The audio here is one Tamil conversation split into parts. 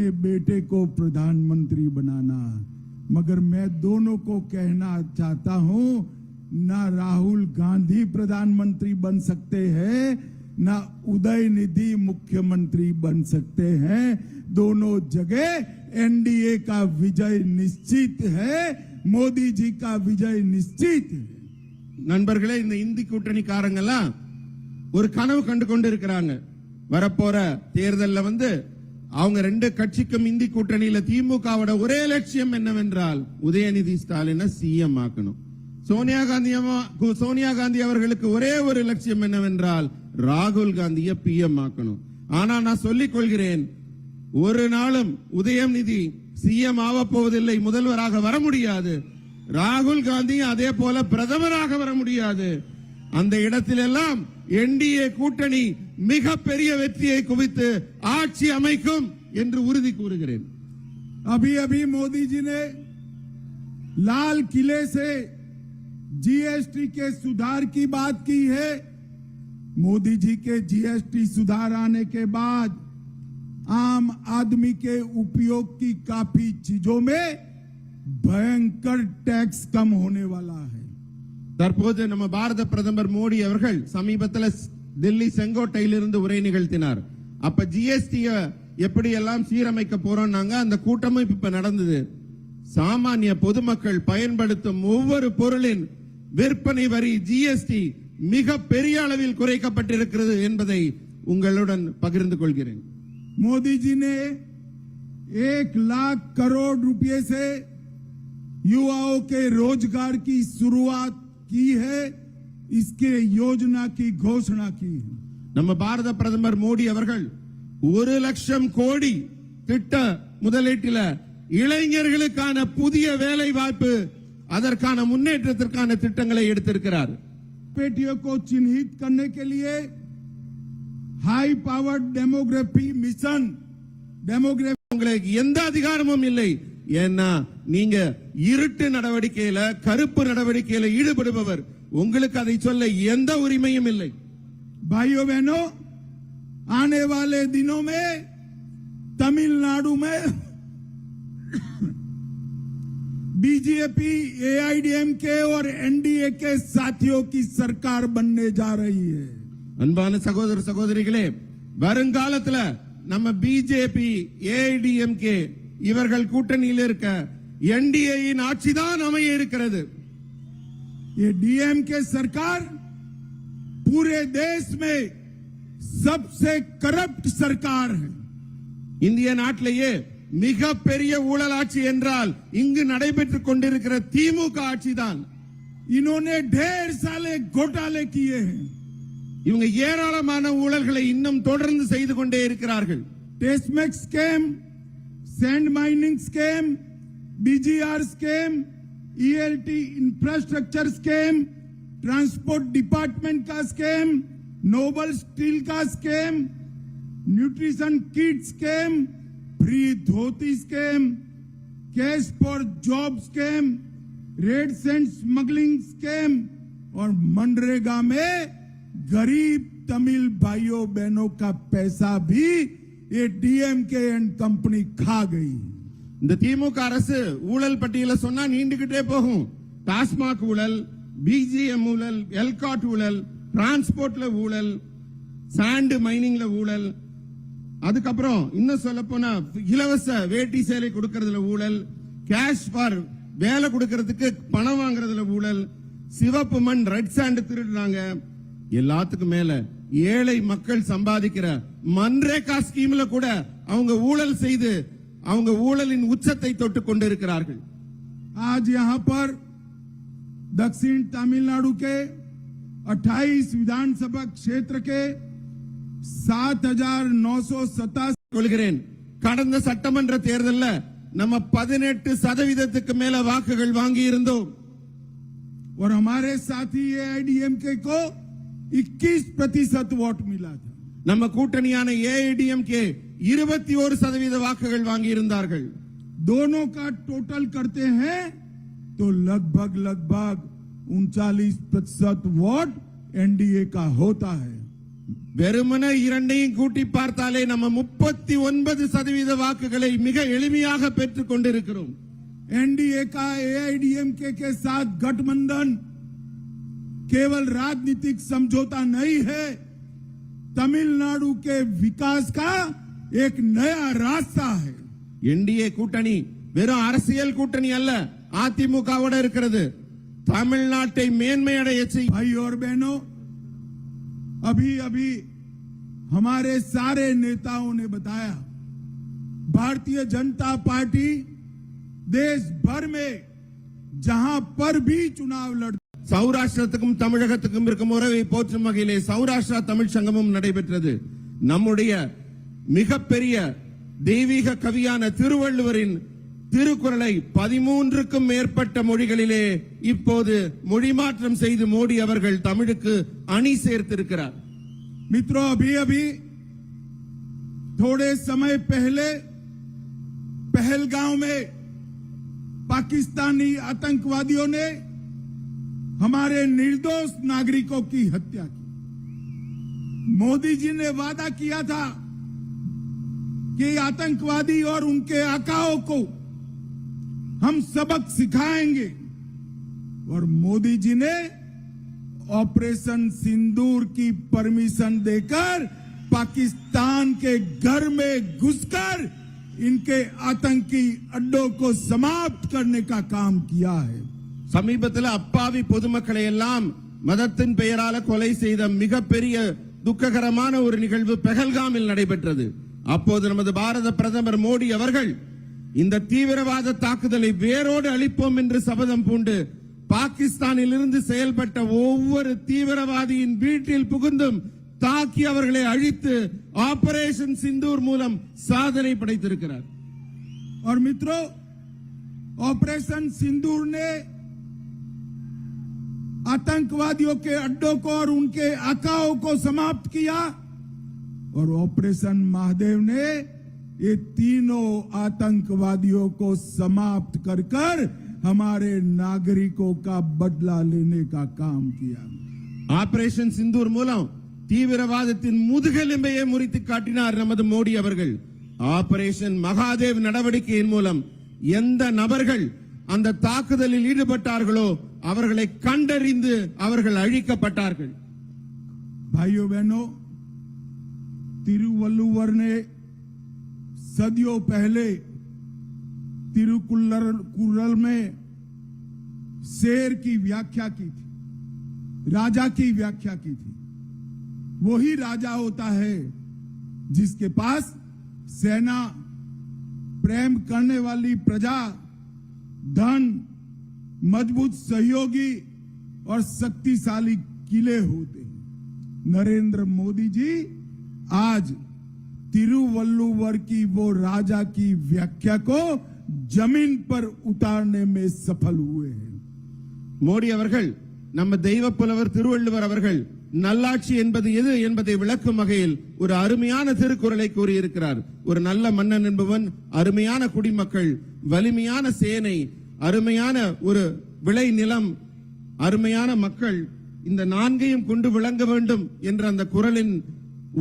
मेरे बेटे को प्रधानमंत्री बनाना मगर मैं दोनों को कहना चाहता हूं ना राहुल गांधी प्रधानमंत्री बन सकते हैं ना उदय निधि मुख्यमंत्री बन सकते हैं दोनों जगह एनडीए का विजय निश्चित है मोदी जी का विजय निश्चित है நண்பர்களே இந்த இந்தி கூட்டணிக்காரங்கெல்லாம் ஒரு கனவு கண்டு கொண்டு இருக்கிறாங்க வரப்போற தேர்தல்ல வந்து அவங்க ரெண்டு கட்சிக்கும் இந்தி கூட்டணியில திமுகவோட ஒரே லட்சியம் என்னவென்றால் உதயநிதி ஸ்டாலினை சிஎம் ஆக்கணும். சோனியா காந்தி சோனியா காந்தி அவர்களுக்கு ஒரே ஒரு லட்சியம் என்னவென்றால் ராகுல் காந்தியை பிஎம் ஆக்கணும். ஆனா நான் சொல்லிக் கொள்கிறேன் ஒரு நாளும் உதயநிதி சிஎம் ஆக போவதில்லை முதல்வராக வர முடியாது. ராகுல் காந்தி அதே போல பிரதமராக வர முடியாது. அந்த இடத்திலெல்லாம் என்டிஏ கூட்டணி மிக பெரிய வெற்றியை குவித்து ஆட்சி அமைக்கும் என்று உறுதி கூறுகிறேன் अभी अभी मोदी जी ने लाल किले से जीएसटी के सुधार की बात की है मोदी जी के जीएसटी सुधार आने के बाद आम आदमी के उपयोग की काफी चीजों में भयंकर टैक्स कम होने वाला है தற்போது நம்ம பாரத பிரதமர் மோடி அவர்கள் சமீபத்தில் டெல்லி செங்கோட்டையிலிருந்து உரை நிகழ்த்தினார் அப்ப ஜிஎஸ்டி எப்படி எல்லாம் சீரமைக்க போறோம்னாங்க அந்த கூட்டமும் இப்ப நடந்தது சாமானிய பொதுமக்கள் பயன்படுத்தும் ஒவ்வொரு பொருளின் விற்பனை வரி ஜிஎஸ்டி மிக பெரிய அளவில் குறைக்கப்பட்டிருக்கிறது என்பதை உங்களுடன் பகிர்ந்து கொள்கிறேன் मोदी जी ने एक लाख करोड़ रुपए से युवाओं के रोजगार की शुरुआत की है इसके योजना की घोषणा की है நம்ம பாரத பிரதமர் மோடி அவர்கள் ஒரு லட்சம் கோடி திட்ட முதலீட்டில இளைஞர்களுக்கான புதிய வேலை வாய்ப்பு அதற்கான முன்னேற்றத்திற்கான திட்டங்களை எடுத்திருக்கிறார் बेटियों को चिन्हित करने के लिए high powered demography mission demography உங்களுக்கு எந்த அதிகாரமும் இல்லை ஏன்னா நீங்க இருட்டு நடவடிக்கையில கருப்பு நடவடிக்கையில ஈடுபடுபவர் உங்களுக்கு அதை சொல்ல எந்த உரிமையும் இல்லை भाइयों बहनों आने वाले दिनों में तमिलनाडु में बीजेपी एआईडीएमके और एनडीए के साथियों की सरकार बनने जा रही है அன்பான சகோதர சகோதரிகளே வருங்காலத்துல நம்ம பிஜேபி ஏஐடிஎம்கே இவர்கள் கூட்டணியில் இருக்க என்டிஏயின் ஆட்சிதான் அமைய இருக்கிறது ये डीएमके सरकार पूरे देश में सबसे करप्ट सरकार है இந்திய நாட்டிலேயே மிக பெரிய ஊழல் ஆட்சி என்றால் இங்கு நடைபெற்றுக் கொண்டிருக்கிற திமுக ஆட்சிதான் इन्होंने ढेर सारे घोटाले किए हैं இவங்க ஏராளமான ஊழல்களை இன்னும் தொடர்ந்து செய்து கொண்டே இருக்கிறார்கள் टेस्टमेक्स scam sand mining scam BGR scam ELT infrastructure scam transport department का स्कैम नोबल स्टील का scam nutrition kit scam free dhoti scam cash for job scam red sand smuggling scam और मनरेगा में गरीब तमिल भाइयों बहनों का पैसा भी ये डीएमके एंड कंपनी खा गई இந்த திமுக அரசு ஊழல் பட்டியல சொன்னா நீண்டுகிட்டே போகும் டாஸ்மாக் ஊழல் பிஜிஎம் ஊழல் எல்காட் ஊழல் டிரான்ஸ்போர்ட்ல ஊழல் சாண்ட் மைனிங்ல ஊழல் அதுக்கப்புறம் இன்னும் சொல்ல போனா இலவச வேட்டி சேலை கொடுக்கறதுல ஊழல் கேஷ் ஃபார் வேலை கொடுக்கறதுக்கு பணம் வாங்குறதுல ஊழல் சிவப்பு மண் ரெட் சாண்ட் திருடுறாங்க எல்லாத்துக்கும் மேல ஏழை மக்கள் சம்பாதிக்கிற மன்ரேகா ஸ்கீம்ல கூட அவங்க ஊழல் செய்து அவங்க ஊழலின் உச்சத்தை தொட்டு கொண்டிருக்கிறார்கள் आज यहां पर दक्षिण तमिलनाडु के 28 विधानसभा क्षेत्र के सात हजार नौ सौ सतासी கொள்கிறேன் கடந்த சட்டமன்ற தேர்தல்ல நம்ம பதினெட்டு சதவீதத்துக்கு மேல வாக்குகள் வாங்கி இருந்தோம் और हमारे साथी एआईडीएमके को 21 प्रतिशत वोट मिला था நம்ம கூட்டணியான ஏஐடிஎம்கே இருபத்தி ஒரு சதவீத வாக்குகள் வாங்கி இருந்தார்கள் दोनों का टोटल करते हैं तो लगभग लगभग उनचालीस प्रतिशत वोट एनडीए का होता है வெறுமன இரண்டையும் கூட்டி பார்த்தாலே நம்ம முப்பத்தி ஒன்பது சதவீத வாக்குகளை மிக எளிமையாக பெற்றுக் கொண்டிருக்கிறோம் एनडीए का एआईडीएमके के साथ गठबंधन केवल राजनीतिक समझौता नहीं है तमिलनाडु के विकास का एक नया रास्ता है என்டிஏ கூட்டணி வெறும் அரசியல் கூட்டணி அல்ல அதிமுகவோட இருக்கிறது தமிழ்நாட்டை மேன்மையடைய செய்யும் भाई और बहनों अभी अभी हमारे सारे नेताओं ने बताया भारतीय जनता पार्टी देश भर में जहां पर भी चुनाव लड़ சௌராஷ்டிரத்துக்கும் தமிழகத்துக்கும் இருக்கும் உறவை போற்றும் வகையிலே சௌராஷ்டிரா தமிழ் சங்கமும் நடைபெற்றது நம்முடைய மிகப்பெரிய தெய்வீக கவியான திருவள்ளுவரின் திருக்குறளை பதிமூன்றுக்கும் மேற்பட்ட மொழிகளிலே இப்போது மொழி மாற்றம் செய்து மோடி அவர்கள் தமிழுக்கு அணி சேர்த்திருக்கிறார் मित्रों अभी अभी थोड़े समय पहले पहलगांव में पाकिस्तानी आतंकवादियों ने हमारे निर्दोष नागरिकों की हत्या की। मोदी जी ने वादा किया था कि आतंकवादी और उनके आकाओं को हम सबक सिखाएँगे। और मोदी जी ने ऑपरेशन सिंदूर की परमिशन देकर पाकिस्तान के घर में घुसकर इनके आतंकी अड्डों को समाप्त करने का काम किया है। சமீபத்தில் அப்பாவி பொதுமக்களை எல்லாம் மதத்தின் பெயரால கொலை செய்த மிகப்பெரிய துக்ககரமான ஒரு நிகழ்வு பெஹல்காமில் நடைபெற்றது அப்போது நமது பாரத பிரதமர் மோடி அவர்கள் இந்த தீவிரவாத தாக்குதலை வேரோடு அழிப்போம் என்று சபதம் பூண்டு பாகிஸ்தானில் இருந்து செயல்பட்ட ஒவ்வொரு தீவிரவாதியின் வீட்டில் புகுந்தும் தாக்கி அவர்களை அழித்து ஆபரேஷன் சிந்தூர் மூலம் சாதனை படைத்திருக்கிறார் और मित्रों ऑपरेशन सिंदूर ने आतंकवादियों के अड्डों को और उनके आकाओं को समाप्त किया और ऑपरेशन महादेव ने ये तीनों आतंकवादियों को समाप्त कर कर हमारे नागरिकों का बदला लेने का काम किया ஆபரேஷன் சிந்தூர் மூலம் தீவிரவாதத்தின் முதுகெலும்பையே முறித்து காட்டினார் நமது மோடி அவர்கள் ஆபரேஷன் மகாதேவ் நடவடிக்கையின் மூலம் எந்த நபர்கள் அந்த தாக்குதலில் ஈடுபட்டார்களோ அவர்களை கண்டறிந்து அவர்கள் அழிக்கப்பட்டார்கள் भाइयों बहनों तिरुवल्लुवर ने सदियों पहले तिरुकुल्लर कुल्लर में शेर की व्याख्या की थी राजा की व्याख्या की थी वही राजा होता है जिसके पास सेना प्रेम करने वाली प्रजा धन मजबूत सहयोगी और शक्तिशाली किले होते हैं नरेंद्र मोदी जी आज तिरुवल्लुवर की वो राजा की व्याख्या को जमीन पर उतारने में सफल हुए हैं மோடி அவர்கள் நம்ம தெய்வ புலவர் திருவள்ளுவர் அவர்கள் நல்லாட்சி என்பது எது என்பதை விளக்கும் வகையில் ஒரு அருமையான திருக்குறளை கூறியிருக்கிறார் ஒரு நல்ல மன்னன் என்பவன் அருமையான குடிமக்கள் வலிமையான சேனை அருமையான ஒரு விளை நிலம் அருமையான மக்கள் இந்த நான்கையும் கொண்டு விளங்க வேண்டும் என்ற அந்த குறளின்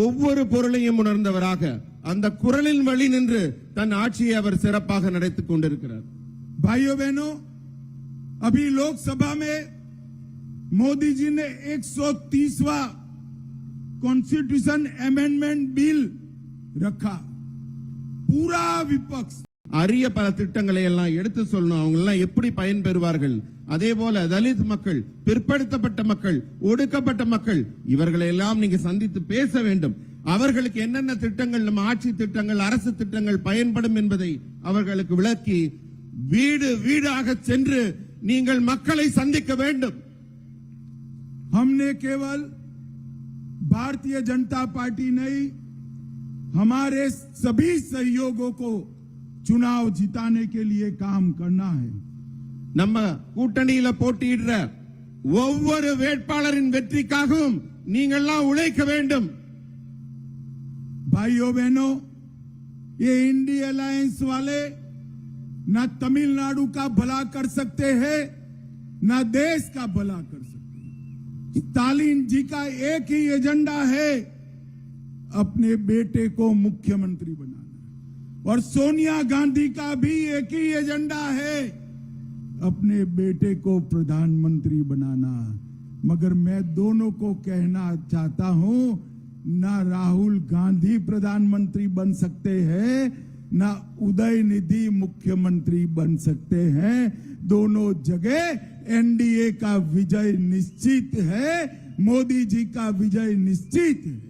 ஒவ்வொரு பொருளையும் உணர்ந்தவராக அந்த குறளின் வழி நின்று தன் ஆட்சியை அவர் சிறப்பாக நடத்திக் கொண்டிருக்கிறார் भाइयों बहनों अभी लोकसभा में मोदी जी ने 130वां कॉन्स्टिट्यूशन अमेंडमेंट बिल रखा पूरा विपक्ष அரிய பல திட்டங்களை எல்லாம் எடுத்து சொல்லணும் அவங்க எல்லாம் எப்படி பயன்பெறுவார்கள் அதே போல தலித் மக்கள் பிற்படுத்தப்பட்ட மக்கள் ஒடுக்கப்பட்ட மக்கள் இவர்களை எல்லாம் நீங்க சந்தித்து பேச வேண்டும் அவர்களுக்கு என்னென்ன திட்டங்கள் நம்ம ஆட்சி திட்டங்கள் அரசு திட்டங்கள் பயன்படும் என்பதை அவர்களுக்கு விளக்கி வீடு வீடாக சென்று நீங்கள் மக்களை சந்திக்க வேண்டும் हमने केवल भारतीय जनता पार्टी नहीं हमारे सभी सहयोगों को चुनाव जिताने के लिए काम करना है நம்ம கூட்டணியில போட்டியிடுற ஒவ்வொரு வேட்பாளரின் வெற்றிக்காகவும் நீங்கள்லாம் உழைக்க வேண்டும் भाइयों बहनों ये इंडी अलायंस वाले न तमिलनाडु का भला कर सकते हैं न देश का भला कर सकते हैं स्टालिन जी का एक ही एजेंडा है अपने बेटे को मुख्यमंत्री बनाना और सोनिया गांधी का भी एक ही एजेंडा है अपने बेटे को प्रधानमंत्री बनाना। मगर मैं दोनों को कहना चाहता हूँ, ना राहुल गांधी प्रधानमंत्री बन सकते हैं, ना उदय निधि मुख्यमंत्री बन सकते हैं। दोनों जगह एनडीए का विजय निश्चित है, मोदी जी का विजय निश्चित है।